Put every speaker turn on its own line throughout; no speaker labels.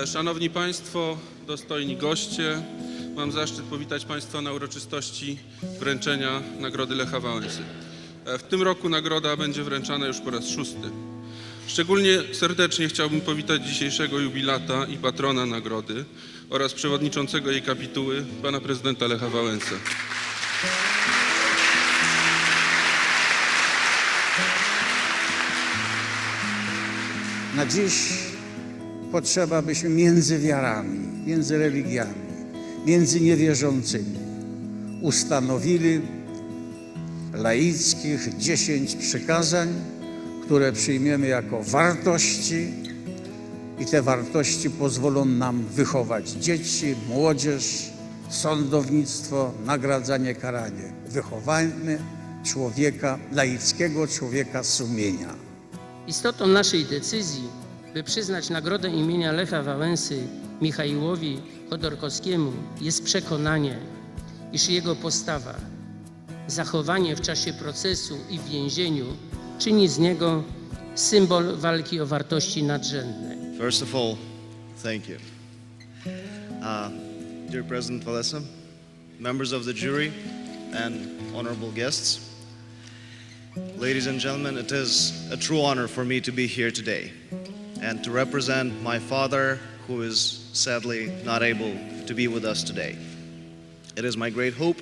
E, Szanowni Państwo, dostojni goście, mam zaszczyt powitać Państwa na uroczystości wręczenia Nagrody Lecha Wałęsy. E, W tym roku nagroda będzie wręczana już po raz szósty. Szczególnie serdecznie chciałbym powitać dzisiejszego jubilata i patrona nagrody oraz przewodniczącego jej kapituły, pana prezydenta Lecha Wałęsę.
Na dziś potrzeba, byśmy między wiarami, między religiami, między niewierzącymi ustanowili laickich dziesięć przykazań, które przyjmiemy jako wartości i te wartości pozwolą nam wychować dzieci, młodzież, sądownictwo, nagradzanie, karanie. Wychowajmy człowieka, laickiego człowieka sumienia.
Istotą naszej decyzji, by przyznać nagrodę imienia Lecha Wałęsy Michaiłowi Chodorkowskiemu jest przekonanie, iż jego postawa, zachowanie w czasie procesu i w więzieniu czyni z niego symbol walki o wartości nadrzędne.
First of all, thank you. Uh, dear President Valesa, members of the jury, and honorable guests, ladies and gentlemen, it is a true honor for me to be here today and to represent my father, who is sadly not able to be with us today. It is my great hope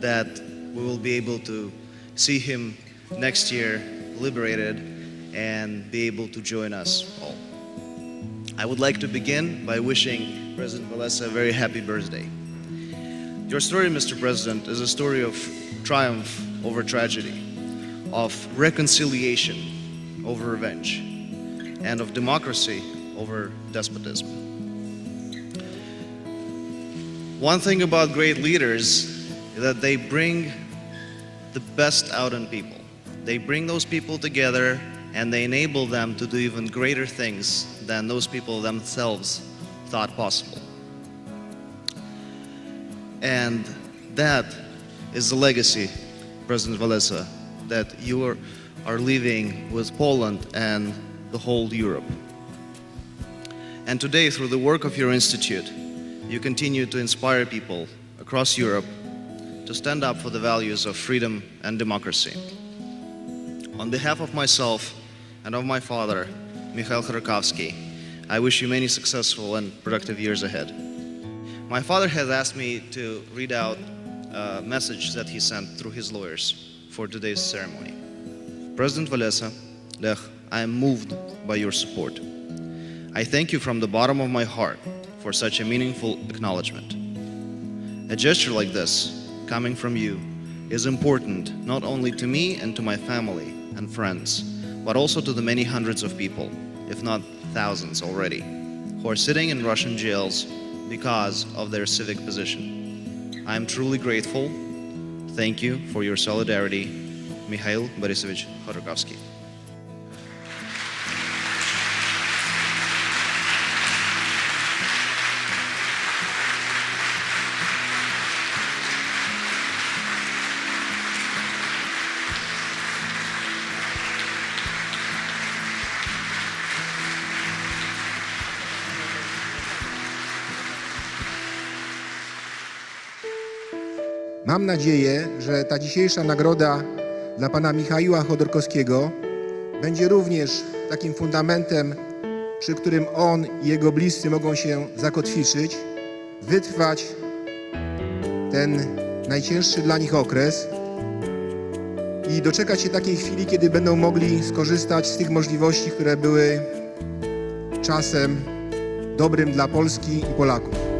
that we will be able to see him next year liberated and be able to join us all. I would like to begin by wishing President Valesa a very happy birthday. Your story, Mr. President, is a story of triumph over tragedy, of reconciliation over revenge, and of democracy over despotism. One thing about great leaders is that they bring the best out in people. They bring those people together and they enable them to do even greater things than those people themselves thought possible. And that is the legacy, President Walesa, that you are, are leaving with Poland and the whole Europe. And today, through the work of your institute, you continue to inspire people across Europe to stand up for the values of freedom and democracy. On behalf of myself and of my father, Mikhail Khodorkovsky, I wish you many successful and productive years ahead. My father has asked me to read out a message that he sent through his lawyers for today's ceremony. President Valesa, Lech, I am moved by your support. I thank you from the bottom of my heart for such a meaningful acknowledgement. A gesture like this, coming from you, is important not only to me and to my family and friends, but also to the many hundreds of people, if not thousands already, who are sitting in Russian jails because of their civic position. I am truly grateful. Thank you for your solidarity, Mikhail Borisovich Khodorkovsky.
Mam nadzieję, że ta dzisiejsza nagroda dla pana Michaiła Chodorkowskiego będzie również takim fundamentem, przy którym on i jego bliscy mogą się zakotwiczyć, wytrwać ten najcięższy dla nich okres i doczekać się takiej chwili, kiedy będą mogli skorzystać z tych możliwości, które były czasem dobrym dla Polski i Polaków.